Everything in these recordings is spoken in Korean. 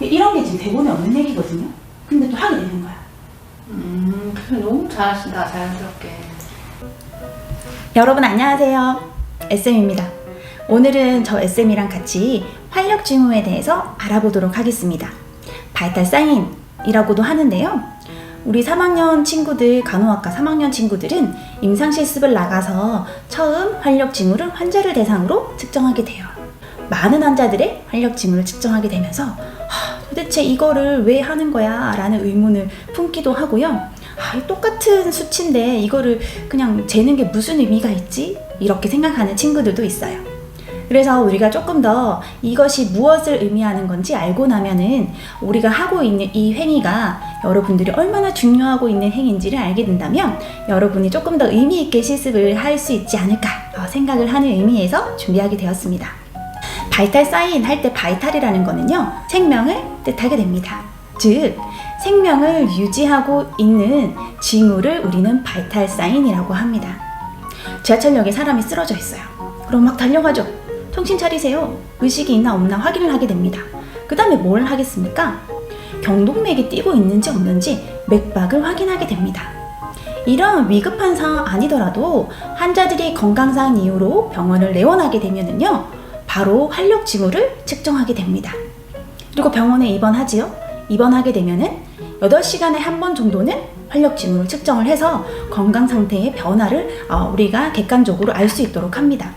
이런 게 지금 대본에 없는 얘기거든요. 근데 또 하게 되는 거야. 음, 너무 잘하신다, 자연스럽게. 여러분 안녕하세요. SM입니다. 오늘은 저 SM이랑 같이 활력 징후에 대해서 알아보도록 하겠습니다. 바이탈 사인이라고도 하는데요. 우리 3학년 친구들, 간호학과 3학년 친구들은 임상 실습을 나가서 처음 활력 징후를 환자를 대상으로 측정하게 돼요. 많은 환자들의 활력 징후를 측정하게 되면서 하, 도대체 이거를 왜 하는 거야? 라는 의문을 품기도 하고요. 아, 이 똑같은 수치인데 이거를 그냥 재는 게 무슨 의미가 있지? 이렇게 생각하는 친구들도 있어요. 그래서 우리가 조금 더 이것이 무엇을 의미하는 건지 알고 나면은 우리가 하고 있는 이 행위가 여러분들이 얼마나 중요하고 있는 행위인지를 알게 된다면 여러분이 조금 더 의미 있게 실습을 할 수 있지 않을까 어, 생각을 하는 의미에서 준비하게 되었습니다. 바이탈 사인 할 때 바이탈이라는 거는요 생명을 뜻하게 됩니다. 즉 생명을 유지하고 있는 징후를 우리는 바이탈 사인이라고 합니다. 지하철역에 사람이 쓰러져 있어요. 그럼 막 달려가죠. 정신 차리세요. 의식이 있나 없나 확인을 하게 됩니다. 그 다음에 뭘 하겠습니까? 경동맥이 뛰고 있는지 없는지 맥박을 확인하게 됩니다. 이런 위급한 상황 아니더라도 환자들이 건강상 이유로 병원을 내원하게 되면은요, 바로 활력 징후를 측정하게 됩니다. 그리고 병원에 입원하지요. 입원하게 되면은 8시간에 한 번 정도는 활력 징후를 측정을 해서 건강 상태의 변화를 어, 우리가 객관적으로 알 수 있도록 합니다.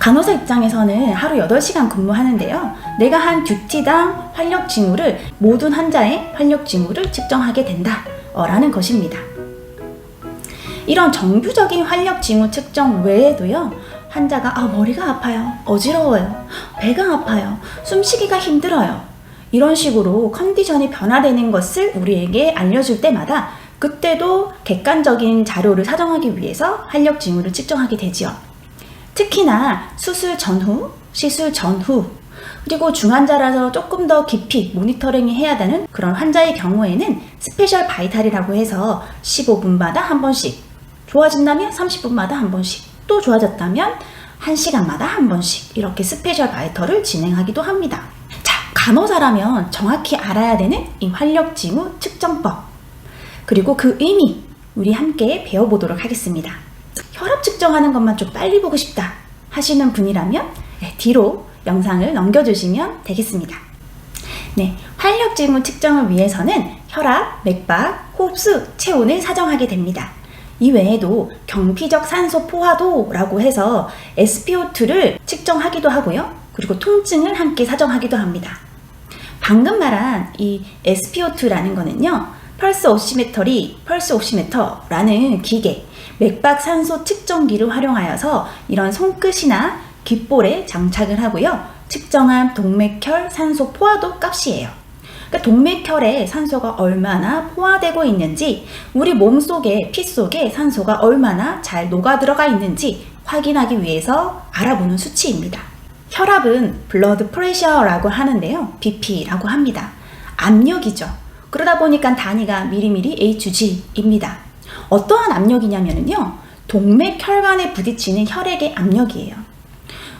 간호사 입장에서는 하루 8시간 근무하는데요. 내가 한 듀티당 활력 징후를 모든 환자의 활력 징후를 측정하게 된다. 어, 라는 것입니다. 이런 정규적인 활력 징후 측정 외에도요. 환자가 아, 머리가 아파요. 어지러워요. 배가 아파요. 숨쉬기가 힘들어요. 이런 식으로 컨디션이 변화되는 것을 우리에게 알려줄 때마다 그때도 객관적인 자료를 사정하기 위해서 활력 징후를 측정하게 되지요. 특히나 수술 전후, 시술 전후, 그리고 중환자라서 조금 더 깊이 모니터링이 해야 되는 그런 환자의 경우에는 스페셜 바이탈이라고 해서 15분마다 한 번씩, 좋아진다면 30분마다 한 번씩, 또 좋아졌다면 1시간마다 한 번씩 이렇게 스페셜 바이털을 진행하기도 합니다. 자, 간호사라면 정확히 알아야 되는 이 활력 징후 측정법. 그리고 그 의미, 우리 함께 배워보도록 하겠습니다. 혈압 측정하는 것만 좀 빨리 보고 싶다 하시는 분이라면 네, 뒤로 영상을 넘겨주시면 되겠습니다. 네, 활력 징후 측정을 위해서는 혈압, 맥박, 호흡수, 체온을 사정하게 됩니다. 이 외에도 경피적 산소 포화도라고 해서 SpO2를 측정하기도 하고요. 그리고 통증을 함께 사정하기도 합니다. 방금 말한 이 SpO2라는 거는요. 펄스 옥시메터리, 펄스 옥시메터라는 기계, 맥박 산소 측정기를 활용하여서 이런 손끝이나 귓볼에 장착을 하고요. 측정한 동맥혈 산소 포화도 값이에요. 그러니까 동맥혈에 산소가 얼마나 포화되고 있는지, 우리 몸 속에, 피 속에 산소가 얼마나 잘 녹아 들어가 있는지 확인하기 위해서 알아보는 수치입니다. 혈압은 블러드 프레셔라고 하는데요. BP라고 합니다. 압력이죠. 그러다 보니까 단위가 미리미리 HG입니다. 어떠한 압력이냐면요. 동맥 혈관에 부딪히는 혈액의 압력이에요.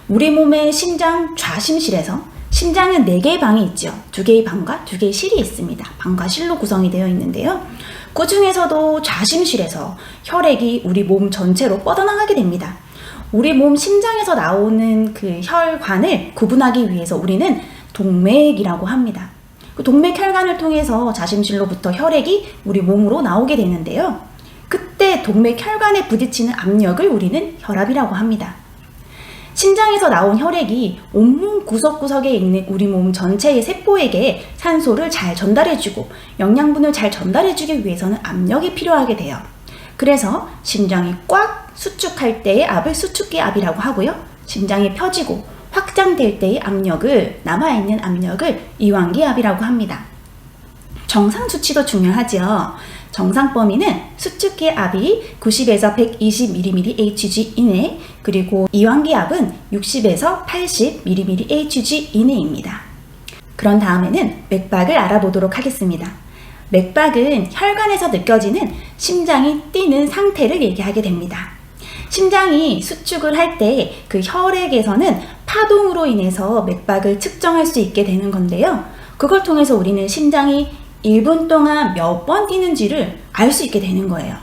우리 몸의 심장 좌심실에서 심장은 4개의 방이 있죠. 2개의 방과 2개의 실이 있습니다. 방과 실로 구성이 되어 있는데요. 그 중에서도 좌심실에서 혈액이 우리 몸 전체로 뻗어나가게 됩니다. 우리 몸 심장에서 나오는 그 혈관을 구분하기 위해서 우리는 동맥이라고 합니다. 그 동맥 혈관을 통해서 자심실로부터 혈액이 우리 몸으로 나오게 되는데요. 그때 동맥 혈관에 부딪히는 압력을 우리는 혈압이라고 합니다. 심장에서 나온 혈액이 온몸 구석구석에 있는 우리 몸 전체의 세포에게 산소를 잘 전달해주고 영양분을 잘 전달해주기 위해서는 압력이 필요하게 돼요. 그래서 심장이 꽉 수축할 때의 압을 수축기 압이라고 하고요. 심장이 펴지고 확장될 때의 압력을 남아있는 압력을 이완기 압이라고 합니다. 정상 수치도 중요하죠. 정상 범위는 수축기 압이 90에서 120mm Hg 이내, 그리고 이완기 압은 60에서 80mm Hg 이내입니다. 그런 다음에는 맥박을 알아보도록 하겠습니다. 맥박은 혈관에서 느껴지는 심장이 뛰는 상태를 얘기하게 됩니다. 심장이 수축을 할 때 그 혈액에서는 파동으로 인해서 맥박을 측정할 수 있게 되는 건데요. 그걸 통해서 우리는 심장이 1분 동안 몇 번 뛰는지를 알 수 있게 되는 거예요.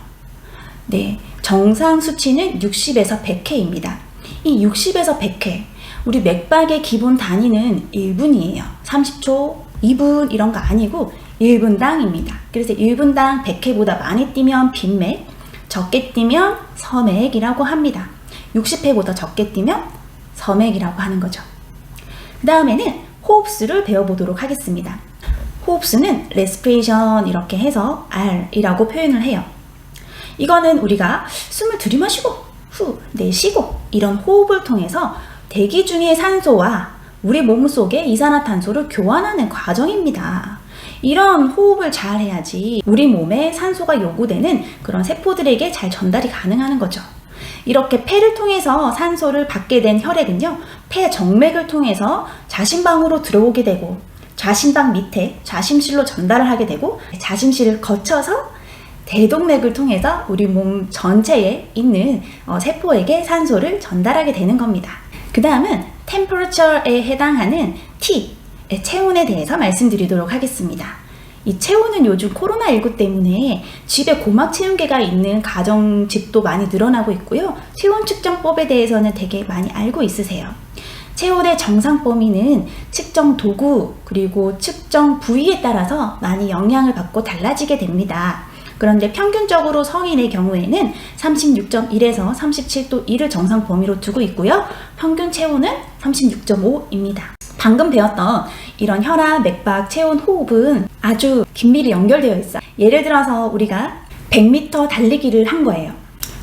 네, 정상 수치는 60에서 100회입니다. 이 60에서 100회, 우리 맥박의 기본 단위는 1분이에요. 30초, 2분 이런 거 아니고 1분당입니다. 그래서 1분당 100회보다 많이 뛰면 빈맥, 적게 뛰면 서맥이라고 합니다. 60회보다 적게 뛰면 서맥이라고 하는 거죠. 그 다음에는 호흡수를 배워보도록 하겠습니다. 호흡수는 respiration 이렇게 해서 R이라고 표현을 해요. 이거는 우리가 숨을 들이마시고 후 내쉬고 이런 호흡을 통해서 대기 중의 산소와 우리 몸 속의 이산화탄소를 교환하는 과정입니다. 이런 호흡을 잘 해야지 우리 몸에 산소가 요구되는 그런 세포들에게 잘 전달이 가능하는 거죠. 이렇게 폐를 통해서 산소를 받게 된 혈액은요, 폐 정맥을 통해서 자신방으로 들어오게 되고, 자신방 밑에 자심실로 전달을 하게 되고, 자심실을 거쳐서 대동맥을 통해서 우리 몸 전체에 있는 어, 세포에게 산소를 전달하게 되는 겁니다. 그 다음은 temperature에 해당하는 T, 체온에 대해서 말씀드리도록 하겠습니다. 이 체온은 요즘 코로나19 때문에 집에 고막 체온계가 있는 가정집도 많이 늘어나고 있고요. 체온 측정법에 대해서는 되게 많이 알고 있으세요. 체온의 정상 범위는 측정 도구 그리고 측정 부위에 따라서 많이 영향을 받고 달라지게 됩니다. 그런데 평균적으로 성인의 경우에는 36.1에서 37도 1을 정상 범위로 두고 있고요. 평균 체온은 36.5입니다. 방금 배웠던 이런 혈압, 맥박, 체온, 호흡은 아주 긴밀히 연결되어 있어요. 예를 들어서 우리가 100m 달리기를 한 거예요.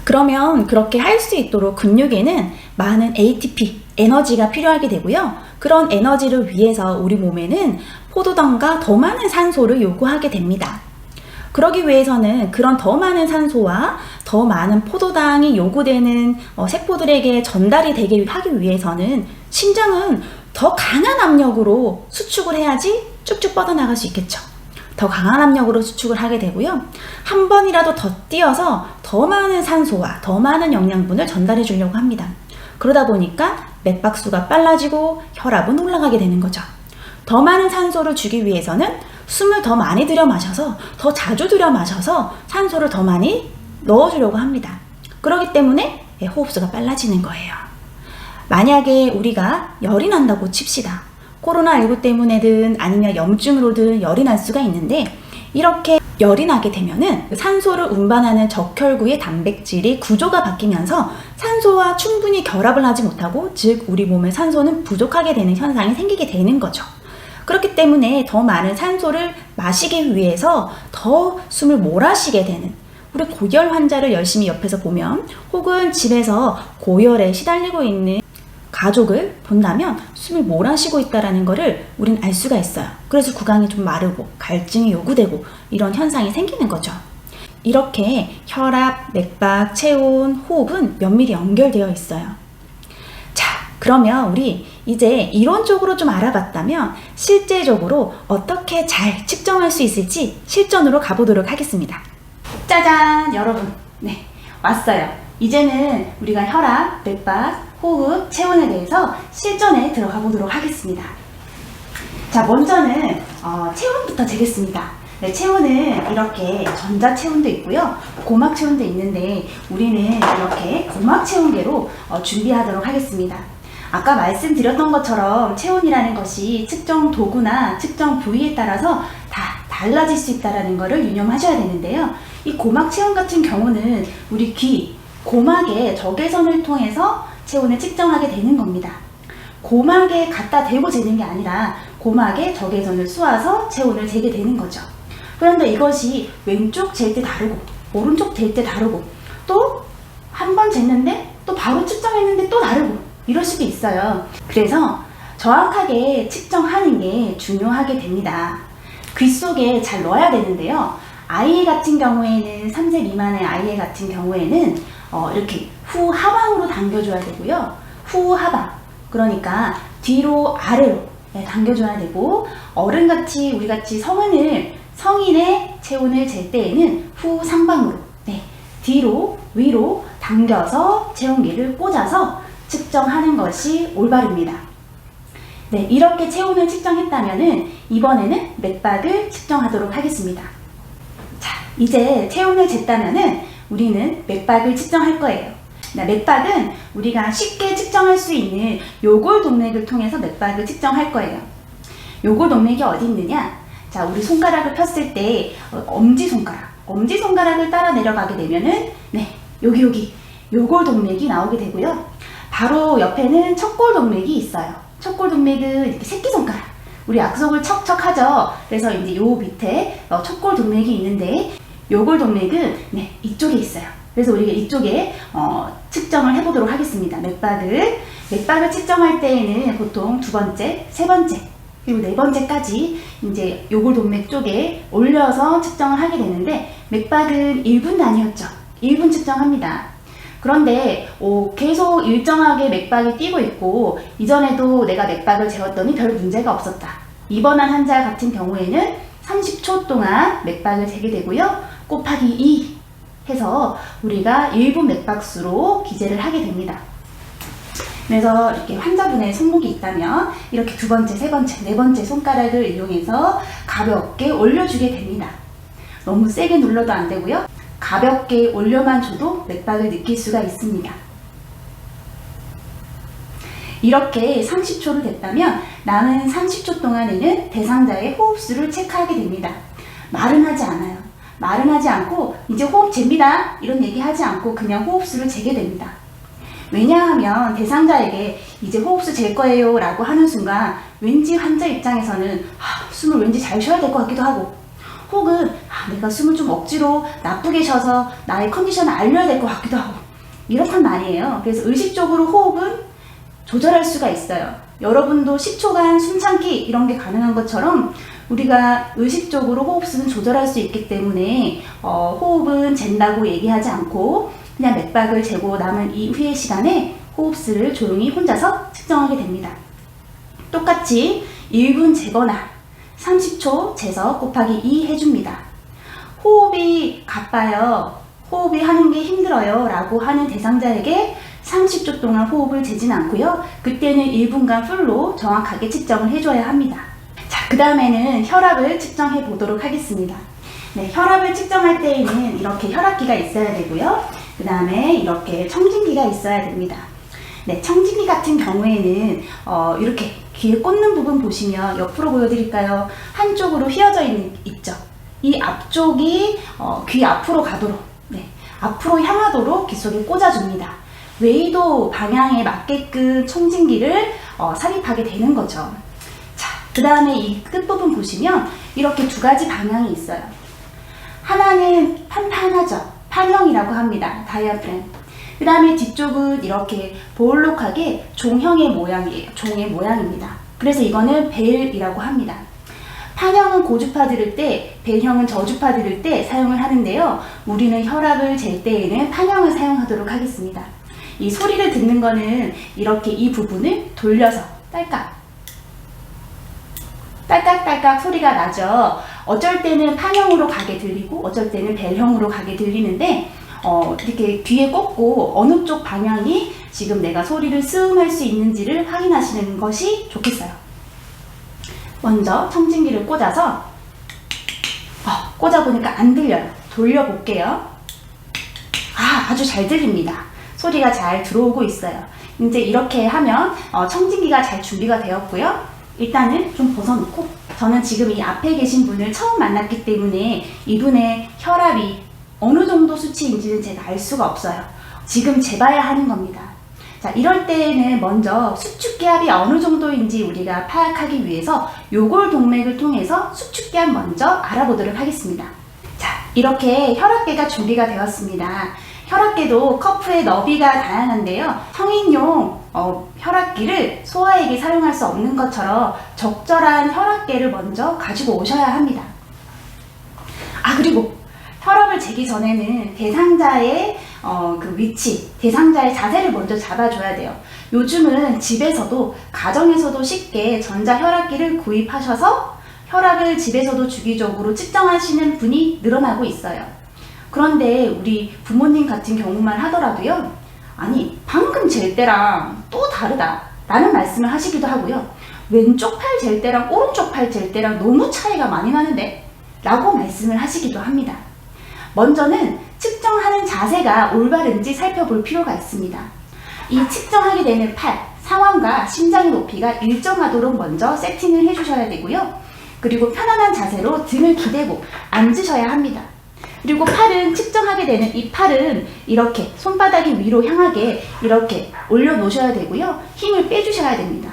그러면 그렇게 할 수 있도록 근육에는 많은 ATP, 에너지가 필요하게 되고요. 그런 에너지를 위해서 우리 몸에는 포도당과 더 많은 산소를 요구하게 됩니다. 그러기 위해서는 그런 더 많은 산소와 더 많은 포도당이 요구되는 어, 세포들에게 전달이 되게 하기 위해서는 심장은 더 강한 압력으로 수축을 해야지 쭉쭉 뻗어나갈 수 있겠죠. 더 강한 압력으로 수축을 하게 되고요. 한 번이라도 더 뛰어서 더 많은 산소와 더 많은 영양분을 전달해 주려고 합니다. 그러다 보니까 맥박수가 빨라지고 혈압은 올라가게 되는 거죠. 더 많은 산소를 주기 위해서는 숨을 더 많이 들여 마셔서 더 자주 들여 마셔서 산소를 더 많이 넣어주려고 합니다. 그렇기 때문에 예, 호흡수가 빨라지는 거예요. 만약에 우리가 열이 난다고 칩시다. 코로나19 때문에든 아니면 염증으로든 열이 날 수가 있는데 이렇게 열이 나게 되면은 산소를 운반하는 적혈구의 단백질이 구조가 바뀌면서 산소와 충분히 결합을 하지 못하고 즉 우리 몸의 산소는 부족하게 되는 현상이 생기게 되는 거죠. 그렇기 때문에 더 많은 산소를 마시기 위해서 더 숨을 몰아쉬게 되는 우리 고열 환자를 열심히 옆에서 보면 혹은 집에서 고열에 시달리고 있는 가족을 본다면 숨을 몰아쉬고 있다라는 것을 우린 알 수가 있어요. 그래서 구강이 좀 마르고 갈증이 요구되고 이런 현상이 생기는 거죠. 이렇게 혈압, 맥박, 체온, 호흡은 면밀히 연결되어 있어요. 자, 그러면 우리 이제 이론적으로 좀 알아봤다면 실제적으로 어떻게 잘 측정할 수 있을지 실전으로 가보도록 하겠습니다. 짜잔, 여러분. 네, 왔어요. 이제는 우리가 혈압, 맥박, 호흡, 체온에 대해서 실전에 들어가 보도록 하겠습니다. 자, 먼저는 어, 체온부터 재겠습니다. 네, 체온은 이렇게 전자 체온도 있고요, 고막 체온도 있는데 우리는 이렇게 고막 체온계로 어, 준비하도록 하겠습니다. 아까 말씀드렸던 것처럼 체온이라는 것이 측정 도구나 측정 부위에 따라서 다 달라질 수 있다는 것을 유념하셔야 되는데요. 이 고막 체온 같은 경우는 우리 귀, 고막의 적외선을 통해서 체온을 측정하게 되는 겁니다. 고막에 갖다 대고 재는 게 아니라 고막에 적외선을 쏘아서 체온을 재게 되는 거죠. 그런데 이것이 왼쪽 잴 때 다르고 오른쪽 잴 때 다르고 또 한 번 쟀는데 또 바로 측정했는데 또 다르고 이럴 수도 있어요. 그래서 정확하게 측정하는 게 중요하게 됩니다. 귀 속에 잘 넣어야 되는데요. 아이 같은 경우에는 3세 미만의 아이 같은 경우에는 어, 이렇게 후 하방으로 당겨줘야 되고요. 후 하방. 그러니까 뒤로 아래로 네, 당겨줘야 되고 어른같이 우리같이 성인을 성인의 체온을 잴 때에는 후 상방으로 네, 뒤로 위로 당겨서 체온계를 꽂아서 측정하는 것이 올바릅니다. 네, 이렇게 체온을 측정했다면은 이번에는 맥박을 측정하도록 하겠습니다. 자, 이제 체온을 쟀다면은 우리는 맥박을 측정할 거예요. 네, 맥박은 우리가 쉽게 측정할 수 있는 요골 동맥을 통해서 맥박을 측정할 거예요. 요골 동맥이 어디 있느냐? 자, 우리 손가락을 폈을 때 어, 엄지 손가락, 엄지 손가락을 따라 내려가게 되면은 네, 여기 여기 요골 동맥이 나오게 되고요. 바로 옆에는 척골 동맥이 있어요. 척골 동맥은 이렇게 새끼 손가락. 우리 약속을 척척 하죠. 그래서 이제 요 밑에 어, 척골 동맥이 있는데 요골 동맥은 네, 이쪽에 있어요. 그래서 우리가 이쪽에 어, 측정을 해보도록 하겠습니다. 맥박을. 맥박을 측정할 때에는 보통 두 번째, 세 번째, 그리고 네 번째까지 이제 요골 동맥 쪽에 올려서 측정을 하게 되는데 맥박은 1분 단위였죠. 1분 측정합니다. 그런데 어, 계속 일정하게 맥박이 뛰고 있고 이전에도 내가 맥박을 재웠더니 별 문제가 없었다. 입원한 환자 같은 경우에는 30초 동안 맥박을 재게 되고요. 곱하기 2 해서 우리가 1분 맥박수로 기재를 하게 됩니다. 그래서 이렇게 환자분의 손목이 있다면 이렇게 두 번째, 세 번째, 네 번째 손가락을 이용해서 가볍게 올려주게 됩니다. 너무 세게 눌러도 안 되고요. 가볍게 올려만 줘도 맥박을 느낄 수가 있습니다. 이렇게 30초를 됐다면 남은 30초 동안에는 대상자의 호흡수를 체크하게 됩니다. 말은 하지 않아요. 말은 하지 않고 이제 호흡 잽니다. 이런 얘기 하지 않고 그냥 호흡수를 재게 됩니다. 왜냐하면 대상자에게 이제 호흡수 잴 거예요 라고 하는 순간 왠지 환자 입장에서는 아, 숨을 왠지 잘 쉬어야 될 것 같기도 하고 혹은 아, 내가 숨을 좀 억지로 나쁘게 쉬어서 나의 컨디션을 알려야 될 것 같기도 하고 이렇단 말이에요. 그래서 의식적으로 호흡은 조절할 수가 있어요. 여러분도 10초간 숨 참기 이런 게 가능한 것처럼 우리가 의식적으로 호흡수는 조절할 수 있기 때문에 어, 호흡은 잰다고 얘기하지 않고 그냥 맥박을 재고 남은 이 후의 시간에 호흡수를 조용히 혼자서 측정하게 됩니다. 똑같이 1분 재거나 30초 재서 곱하기 2 해줍니다. 호흡이 가빠요. 호흡이 하는 게 힘들어요. 라고 하는 대상자에게 30초 동안 호흡을 재진 않고요. 그때는 1분간 풀로 정확하게 측정을 해줘야 합니다. 자, 그 다음에는 혈압을 측정해 보도록 하겠습니다. 네, 혈압을 측정할 때에는 이렇게 혈압기가 있어야 되고요. 그 다음에 이렇게 청진기가 있어야 됩니다. 네, 청진기 같은 경우에는 어, 이렇게 귀에 꽂는 부분 보시면 옆으로 보여드릴까요? 한쪽으로 휘어져 있는, 있죠. 이 앞쪽이 어, 귀 앞으로 가도록, 네, 앞으로 향하도록 귀 속에 꽂아줍니다. 웨이도 방향에 맞게끔 청진기를 어, 삽입하게 되는 거죠. 자, 그 다음에 이 끝부분 보시면 이렇게 두 가지 방향이 있어요. 하나는 판판하죠. 판형이라고 합니다. 다이아프램. 그 다음에 뒤쪽은 이렇게 볼록하게 종형의 모양이에요. 종의 모양입니다. 그래서 이거는 벨이라고 합니다. 판형은 고주파 들을 때, 벨형은 저주파 들을 때 사용을 하는데요. 우리는 혈압을 잴 때에는 판형을 사용하도록 하겠습니다. 이 소리를 듣는 거는 이렇게 이 부분을 돌려서 딸깍 딸깍딸깍 소리가 나죠. 어쩔 때는 판형으로 가게 들리고 어쩔 때는 벨형으로 가게 들리는데 어, 이렇게 귀에 꽂고 어느 쪽 방향이 지금 내가 소리를 쓰음할 수 있는지를 확인하시는 것이 좋겠어요. 먼저 청진기를 꽂아서 어, 꽂아보니까 안 들려요. 돌려볼게요. 아, 아주 잘 들립니다. 소리가 잘 들어오고 있어요. 이제 이렇게 하면 어, 청진기가 잘 준비가 되었고요. 일단은 좀 벗어놓고 저는 지금 이 앞에 계신 분을 처음 만났기 때문에 이분의 혈압이 어느 정도 수치인지는 제가 알 수가 없어요. 지금 재봐야 하는 겁니다. 자, 이럴 때에는 먼저 수축기압이 어느 정도인지 우리가 파악하기 위해서 요골 동맥을 통해서 수축기압 먼저 알아보도록 하겠습니다. 자, 이렇게 혈압계가 준비가 되었습니다. 혈압계도 커프의 너비가 다양한데요. 성인용 어, 혈압기를 소아에게 사용할 수 없는 것처럼 적절한 혈압계를 먼저 가지고 오셔야 합니다. 아 그리고 혈압을 재기 전에는 대상자의 어, 그 위치, 대상자의 자세를 먼저 잡아줘야 돼요. 요즘은 집에서도 가정에서도 쉽게 전자 혈압기를 구입하셔서 혈압을 집에서도 주기적으로 측정하시는 분이 늘어나고 있어요. 그런데 우리 부모님 같은 경우만 하더라도요. 아니 방금 잴 때랑 또 다르다 라는 말씀을 하시기도 하고요. 왼쪽 팔 잴 때랑 오른쪽 팔 잴 때랑 너무 차이가 많이 나는데? 라고 말씀을 하시기도 합니다. 먼저는 측정하는 자세가 올바른지 살펴볼 필요가 있습니다. 이 측정하게 되는 팔, 상완과 심장의 높이가 일정하도록 먼저 세팅을 해주셔야 되고요. 그리고 편안한 자세로 등을 기대고 앉으셔야 합니다. 그리고 팔은 측정하게 되는 이 팔은 이렇게 손바닥이 위로 향하게 이렇게 올려놓으셔야 되고요. 힘을 빼주셔야 됩니다.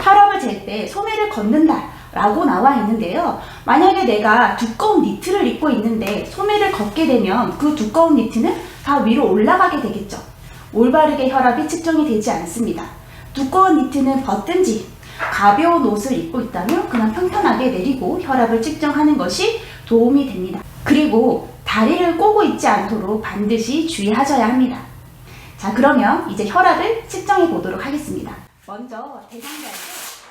혈압을 잴 때 소매를 걷는다 라고 나와 있는데요. 만약에 내가 두꺼운 니트를 입고 있는데 소매를 걷게 되면 그 두꺼운 니트는 다 위로 올라가게 되겠죠. 올바르게 혈압이 측정이 되지 않습니다. 두꺼운 니트는 벗든지 가벼운 옷을 입고 있다면 그냥 평탄하게 내리고 혈압을 측정하는 것이 도움이 됩니다. 그리고 다리를 꼬고 있지 않도록 반드시 주의하셔야 합니다. 자, 그러면 이제 혈압을 측정해 보도록 하겠습니다. 먼저 대상자에게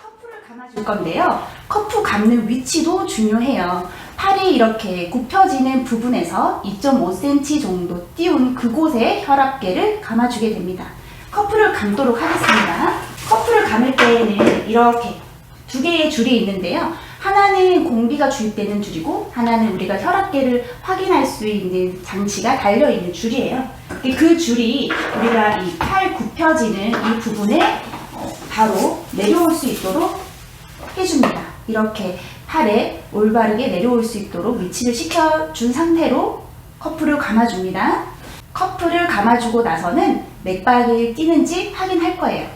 커프를 감아줄 건데요. 커프 감는 위치도 중요해요. 팔이 이렇게 굽혀지는 부분에서 2.5cm 정도 띄운 그곳에 혈압계를 감아주게 됩니다. 커프를 감도록 하겠습니다. 커프를 감을 때에는 이렇게 두 개의 줄이 있는데요. 하나는 공기가 주입되는 줄이고 하나는 우리가 혈압계를 확인할 수 있는 장치가 달려 있는 줄이에요. 그 줄이 우리가 이 팔 굽혀지는 이 부분에 어, 바로 내려올 수 있도록 해줍니다. 이렇게 팔에 올바르게 내려올 수 있도록 위치를 시켜준 상태로 커프를 감아줍니다. 커프를 감아주고 나서는 맥박이 뛰는지 확인할 거예요.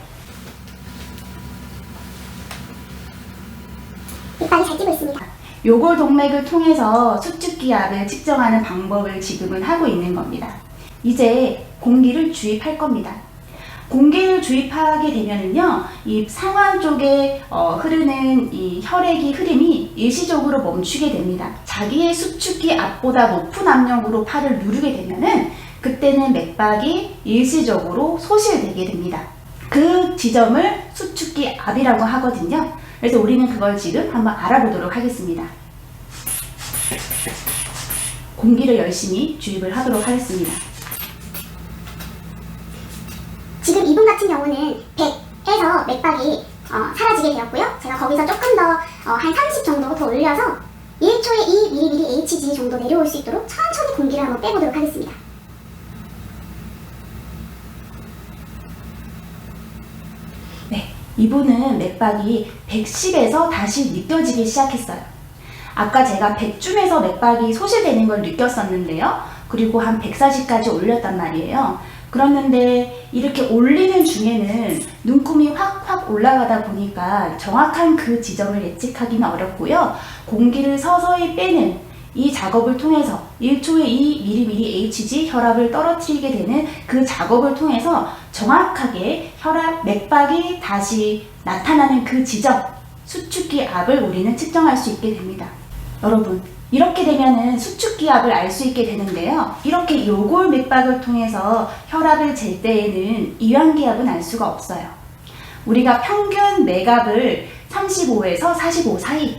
밑발이 잘 뛰고 있습니다. 요골 동맥을 통해서 수축기압을 측정하는 방법을 지금은 하고 있는 겁니다. 이제 공기를 주입할 겁니다. 공기를 주입하게 되면은요, 이 상완 쪽에 어, 흐르는 이 혈액이 흐름이 일시적으로 멈추게 됩니다. 자기의 수축기 압보다 높은 압력으로 팔을 누르게 되면은 그때는 맥박이 일시적으로 소실되게 됩니다. 그 지점을 수축기 압이라고 하거든요. 그래서 우리는 그걸 지금 한번 알아보도록 하겠습니다. 공기를 열심히 주입을 하도록 하겠습니다. 지금 이분 같은 경우는 100에서 맥박이 어, 사라지게 되었고요. 제가 거기서 조금 더 한 30 정도 더 올려서 1초에 2 mmHg 정도 내려올 수 있도록 천천히 공기를 한번 빼보도록 하겠습니다. 이분은 맥박이 110에서 다시 느껴지기 시작했어요. 아까 제가 100쯤에서 맥박이 소실되는 걸 느꼈었는데요. 그리고 한 140까지 올렸단 말이에요. 그랬는데 이렇게 올리는 중에는 눈금이 확확 올라가다 보니까 정확한 그 지점을 예측하기는 어렵고요. 공기를 서서히 빼는 이 작업을 통해서 1초에 2mmHg 혈압을 떨어뜨리게 되는 그 작업을 통해서 정확하게 혈압 맥박이 다시 나타나는 그 지점 수축기 압을 우리는 측정할 수 있게 됩니다. 여러분 이렇게 되면은 수축기 압을 알 수 있게 되는데요. 이렇게 요골 맥박을 통해서 혈압을 잴 때에는 이완기압은 알 수가 없어요. 우리가 평균 맥압을 35에서 45 사이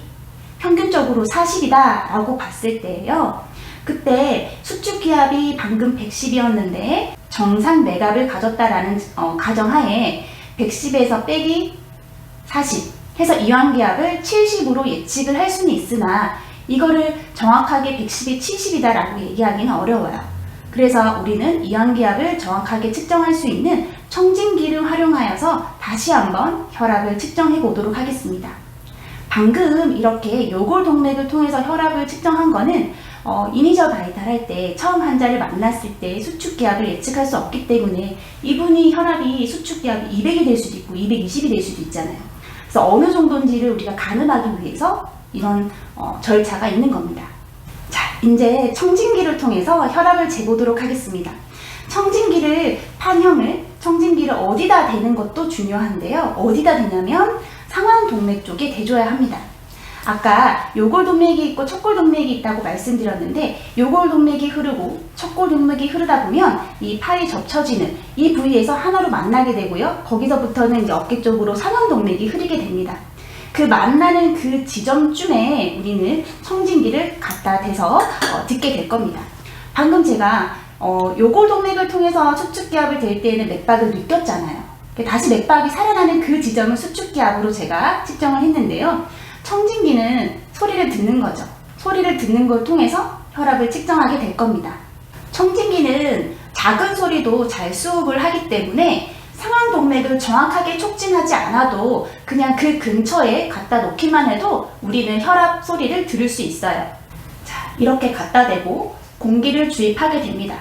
평균적으로 40이다 라고 봤을 때예요. 그때 수축 기압이 방금 110이었는데 정상 맥압을 가졌다라는 어, 가정하에 110에서 빼기 40 해서 이완 기압을 70으로 예측을 할 수는 있으나 이거를 정확하게 110이 70이다라고 얘기하기는 어려워요. 그래서 우리는 이완 기압을 정확하게 측정할 수 있는 청진기를 활용하여서 다시 한번 혈압을 측정해 보도록 하겠습니다. 방금 이렇게 요골 동맥을 통해서 혈압을 측정한 거는 어, 이니셜 바이탈 할 때 처음 환자를 만났을 때 수축 기압을 예측할 수 없기 때문에 이분이 혈압이 수축 기압이 200이 될 수도 있고 220이 될 수도 있잖아요. 그래서 어느 정도인지를 우리가 가늠하기 위해서 이런 어, 절차가 있는 겁니다. 자, 이제 청진기를 통해서 혈압을 재보도록 하겠습니다. 청진기를 판형을 청진기를 어디다 대는 것도 중요한데요. 어디다 대냐면 상완 동맥 쪽에 대줘야 합니다. 아까 요골 동맥이 있고 척골 동맥이 있다고 말씀드렸는데 요골 동맥이 흐르고 척골 동맥이 흐르다 보면 이 팔이 접쳐지는 이 부위에서 하나로 만나게 되고요. 거기서부터는 이제 어깨 쪽으로 상완 동맥이 흐르게 됩니다. 그 만나는 그 지점쯤에 우리는 청진기를 갖다 대서 어, 듣게 될 겁니다. 방금 제가 어, 요골 동맥을 통해서 수축기압을 댈 때에는 맥박을 느꼈잖아요. 다시 맥박이 살아나는 그 지점을 수축기압으로 제가 측정을 했는데요. 청진기는 소리를 듣는 거죠. 소리를 듣는 걸 통해서 혈압을 측정하게 될 겁니다. 청진기는 작은 소리도 잘 수업을 하기 때문에 상황 동맥을 정확하게 촉진하지 않아도 그냥 그 근처에 갖다 놓기만 해도 우리는 혈압 소리를 들을 수 있어요. 자, 이렇게 갖다 대고 공기를 주입하게 됩니다.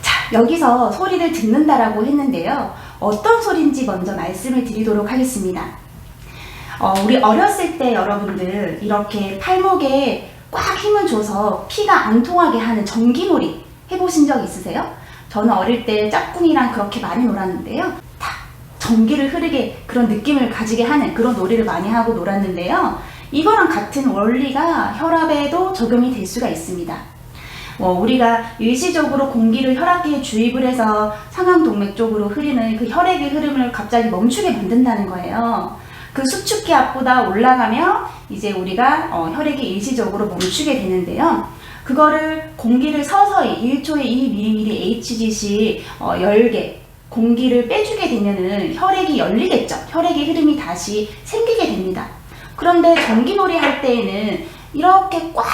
자, 여기서 소리를 듣는다라고 했는데요. 어떤 소리인지 먼저 말씀을 드리도록 하겠습니다. 어, 우리 어렸을 때 여러분들 이렇게 팔목에 꽉 힘을 줘서 피가 안 통하게 하는 전기놀이 해보신 적 있으세요? 저는 어릴 때 짝꿍이랑 그렇게 많이 놀았는데요. 다 전기를 흐르게 그런 느낌을 가지게 하는 그런 놀이를 많이 하고 놀았는데요. 이거랑 같은 원리가 혈압에도 적용이 될 수가 있습니다. 어, 우리가 일시적으로 공기를 혈압기에 주입을 해서 상황동맥 쪽으로 흐르는 그 혈액의 흐름을 갑자기 멈추게 만든다는 거예요. 그 수축기 압보다 올라가면 이제 우리가 어, 혈액이 일시적으로 멈추게 되는데요. 그거를 공기를 서서히 1초에 2mmHg HG씩 어, 열게 공기를 빼주게 되면은 혈액이 열리겠죠. 혈액의 흐름이 다시 생기게 됩니다. 그런데 전기놀이 할 때에는 이렇게 꽉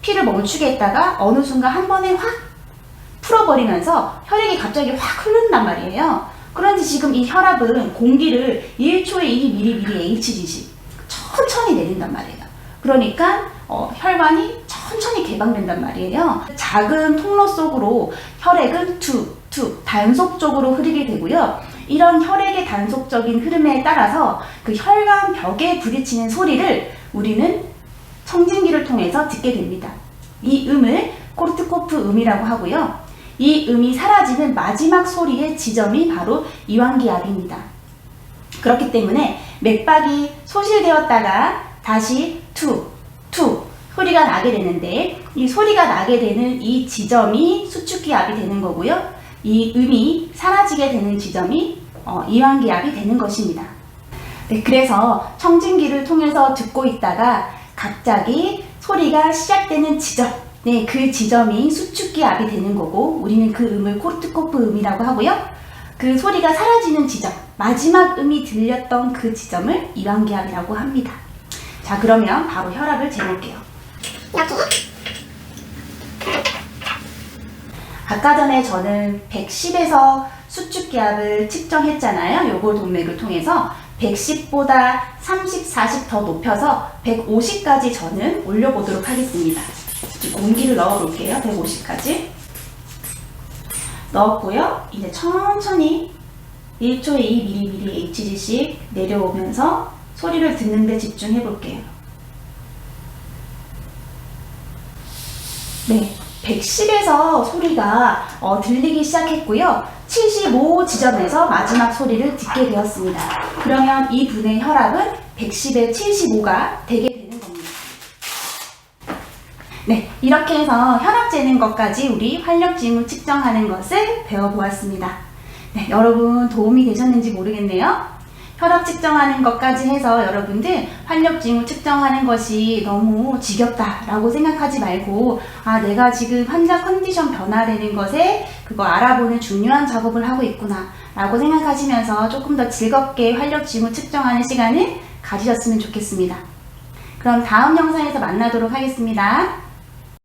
피를 멈추게 했다가 어느 순간 한 번에 확 풀어버리면서 혈액이 갑자기 확 흐른단 말이에요. 그런데 지금 이 혈압은 공기를 1초에 2mmHg씩 천천히 내린단 말이에요. 그러니까 어, 혈관이 천천히 개방된단 말이에요. 작은 통로 속으로 혈액은 툭, 툭 단속적으로 흐르게 되고요. 이런 혈액의 단속적인 흐름에 따라서 그 혈관 벽에 부딪히는 소리를 우리는 청진기를 통해서 듣게 됩니다. 이 음을 코르트코프 음이라고 하고요. 이 음이 사라지는 마지막 소리의 지점이 바로 이완기압입니다. 그렇기 때문에 맥박이 소실되었다가 다시 투, 투 소리가 나게 되는데 이 소리가 나게 되는 이 지점이 수축기압이 되는 거고요. 이 음이 사라지게 되는 지점이 어, 이완기압이 되는 것입니다. 네, 그래서 청진기를 통해서 듣고 있다가 갑자기 소리가 시작되는 지점, 네, 그 지점이 수축기압이 되는 거고 우리는 그 음을 코르트코프 음이라고 하고요. 그 소리가 사라지는 지점, 마지막 음이 들렸던 그 지점을 이완기압이라고 합니다. 자, 그러면 바로 혈압을 재볼게요. 이렇게 아까 전에 저는 110에서 수축기압을 측정했잖아요. 요골 동맥을 통해서 110보다 30, 40 더 높여서 150까지 저는 올려보도록 하겠습니다. 공기를 넣어볼게요. 150까지. 넣었고요. 이제 천천히 1초에 2mmHg씩 내려오면서 소리를 듣는데 집중해 볼게요. 네, 110에서 소리가 어, 들리기 시작했고요. 75 지점에서 마지막 소리를 듣게 되었습니다. 그러면 이 분의 혈압은 110에 75가 되게 되는 겁니다. 네, 이렇게 해서 혈압 재는 것까지 우리 활력징후 측정하는 것을 배워보았습니다. 네, 여러분 도움이 되셨는지 모르겠네요. 혈압 측정하는 것까지 해서 여러분들 활력 징후 측정하는 것이 너무 지겹다라고 생각하지 말고 아 내가 지금 환자 컨디션 변화되는 것에 그거 알아보는 중요한 작업을 하고 있구나 라고 생각하시면서 조금 더 즐겁게 활력 징후 측정하는 시간을 가지셨으면 좋겠습니다. 그럼 다음 영상에서 만나도록 하겠습니다.